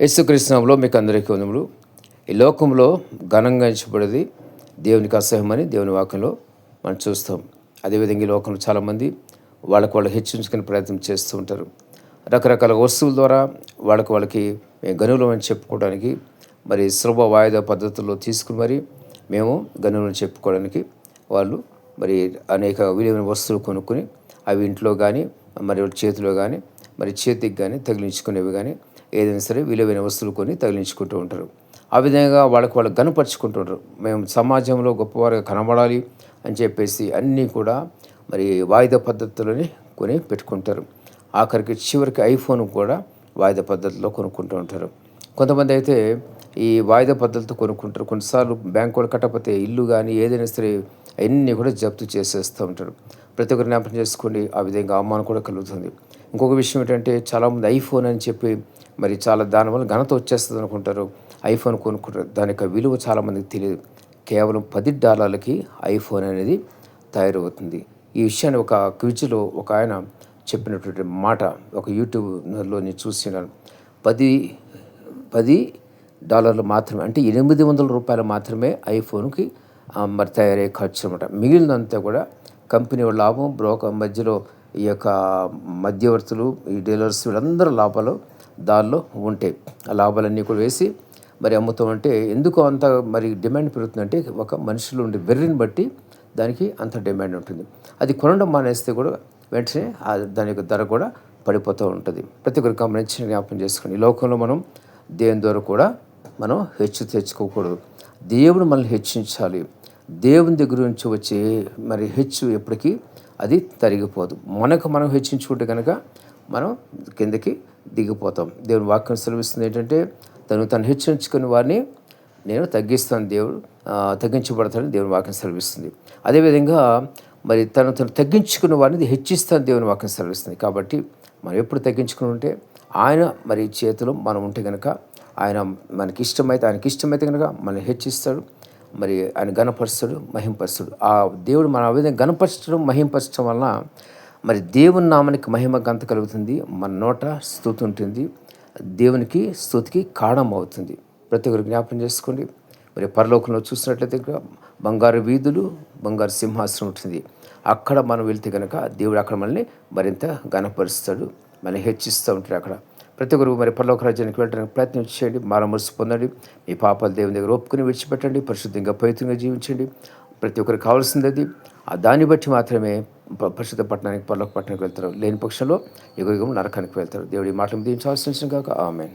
యేసుకృష్ణంలో మీకు అందరికీ వందములు ఈ లోకంలో ఘనంగా ఎంచబడేది దేవునికి అసహ్యమని దేవుని వాక్యంలో మనం చూస్తాం. అదేవిధంగా ఈ లోకంలో చాలామంది వాళ్ళకు వాళ్ళు హెచ్చించుకునే ప్రయత్నం చేస్తూ ఉంటారు. రకరకాల వస్తువుల ద్వారా వాళ్ళకి వాళ్ళకి మేము గనువులం అని చెప్పుకోవడానికి మరి సులభ వాయిదా పద్ధతుల్లో తీసుకుని మరి మేము గనులను చెప్పుకోవడానికి వాళ్ళు మరి అనేక విలువైన వస్తువులు కొనుక్కొని అవి ఇంట్లో కానీ మరి వాళ్ళ చేతిలో కానీ మరి చేతికి కానీ తగిలించుకునేవి కానీ ఏదైనా సరే విలువైన వస్తువులు కొని తగిలించుకుంటూ ఉంటారు. ఆ విధంగా వాళ్ళకి వాళ్ళు గనపరుచుకుంటూ ఉంటారు మేము సమాజంలో గొప్పవారుగా కనబడాలి అని చెప్పేసి అన్నీ కూడా మరి వాయిదా పద్ధతిలోనే కొని పెట్టుకుంటారు. ఆఖరికి చివరికి ఐఫోన్ కూడా వాయిదా పద్ధతిలో కొనుక్కుంటూ ఉంటారు. కొంతమంది అయితే ఈ వాయిదా పద్ధతితో కొనుక్కుంటారు. కొన్నిసార్లు బ్యాంకు వాళ్ళు కట్టకపోతే ఇల్లు కానీ ఏదైనా సరే అన్నీ కూడా జప్తు చేసేస్తూ ఉంటారు. ప్రతి ఒక్కరు జ్ఞాపకం చేసుకోండి. ఆ విధంగా అవమానం కూడా కలుగుతుంది. ఇంకొక విషయం ఏంటంటే చాలామంది ఐఫోన్ అని చెప్పి మరి చాలా దానివల్ల ఘనత వచ్చేస్తుంది అనుకుంటారు. ఐఫోన్ కొనుక్కుంటారు. దాని యొక్క విలువ చాలామందికి తెలియదు. కేవలం పది డాలర్లకి ఐఫోన్ అనేది తయారవుతుంది. ఈ విషయాన్ని ఒక క్విజ్లో ఒక ఆయన చెప్పినటువంటి మాట ఒక యూట్యూబ్లో నేను చూసినాను పది పది డాలర్లు మాత్రమే అంటే ఎనిమిది వందల రూపాయలు మాత్రమే ఐఫోన్కి మరి తయారయ్యే ఖర్చు అనమాట మిగిలినంతా కూడా కంపెనీ లాభం బ్రోకర్ మధ్యలో ఈ యొక్క మధ్యవర్తులు ఈ డీలర్స్ వీళ్ళందరూ లాభాలు దానిలో ఉంటాయి ఆ లాభాలన్నీ కూడా వేసి మరి అమ్ముతూ ఉంటే ఎందుకు అంత మరి డిమాండ్ పెరుగుతుందంటే ఒక మనుషులు ఉండే వెర్రిని బట్టి దానికి అంత డిమాండ్ ఉంటుంది. అది కొనడం మానేస్తే కూడా వెంటనే దాని యొక్క ధర కూడా పడిపోతూ ఉంటుంది. ప్రతి ఒక్కరు గమనించిన జ్ఞాపకం చేసుకుని ఈ లోకంలో మనం దేని ద్వారా కూడా మనం హెచ్చు తెచ్చుకోకూడదు. దేవుడు మనల్ని హెచ్చించాలి. దేవుని దగ్గర నుంచి వచ్చే మరి హెచ్చు ఎప్పటికీ అది తరిగిపోదు. మనకు మనం హెచ్చించుకుంటే కనుక మనం కిందకి దిగిపోతాం. దేవుని వాక్యం సెలవిస్తుంది ఏంటంటే తను తను హెచ్చించుకుని వారిని నేను తగ్గిస్తాను దేవుడు తగ్గించబడతానని దేవుని వాక్యం సెలవిస్తుంది. అదేవిధంగా మరి తను తను తగ్గించుకున్న వారిని హెచ్చిస్తాను దేవుని వాక్యం సెలవిస్తుంది. కాబట్టి మనం ఎప్పుడు తగ్గించుకుని ఉంటే ఆయన మరి చేతిలో మనం ఉంటే కనుక ఆయన మనకి ఇష్టమైతే ఆయనకి ఇష్టమైతే కనుక మనల్ని హెచ్చిస్తాడు. మరి ఆయన గణపరుస్తాడు మహింపరుస్తుడు. ఆ దేవుడు మన ఆ విధంగా గణపరచడం మహింపరచడం వలన మరి దేవుని నామానికి మహిమ గంత కలుగుతుంది. మన నోట స్థుతి ఉంటుంది. దేవునికి స్థుతికి కారణం అవుతుంది. ప్రతి ఒక్కరు జ్ఞాపం చేసుకోండి. మరి పరలోకంలో చూసినట్లయితే బంగారు వీధులు బంగారు సింహాసనం ఉంటుంది. అక్కడ మనం వెళ్తే కనుక దేవుడు అక్కడ మనల్ని మరింత గణపరుస్తాడు మనల్ని హెచ్చిస్తూ ఉంటాడు అక్కడ. ప్రతి ఒక్కరు మరి పరలోక రాజ్యానికి వెళ్ళడానికి ప్రయత్నం చేయండి. మరమరుసు పొందండి. మీ పాపాలు దేవుని దగ్గర ఒప్పుకుని విడిచిపెట్టండి. పరిశుద్ధంగా పవిత్రంగా జీవించండి. ప్రతి ఒక్కరికి కావాల్సింది అది. ఆ దాన్ని బట్టి మాత్రమే పరిశుద్ధ పట్టణానికి పరలోక పట్టణానికి వెళ్తారు. లేని పక్షంలో యుగ యుగం నరకానికి వెళ్తారు. దేవుడి మాటలు దీవించాల్సిన కాక ఆమెన్.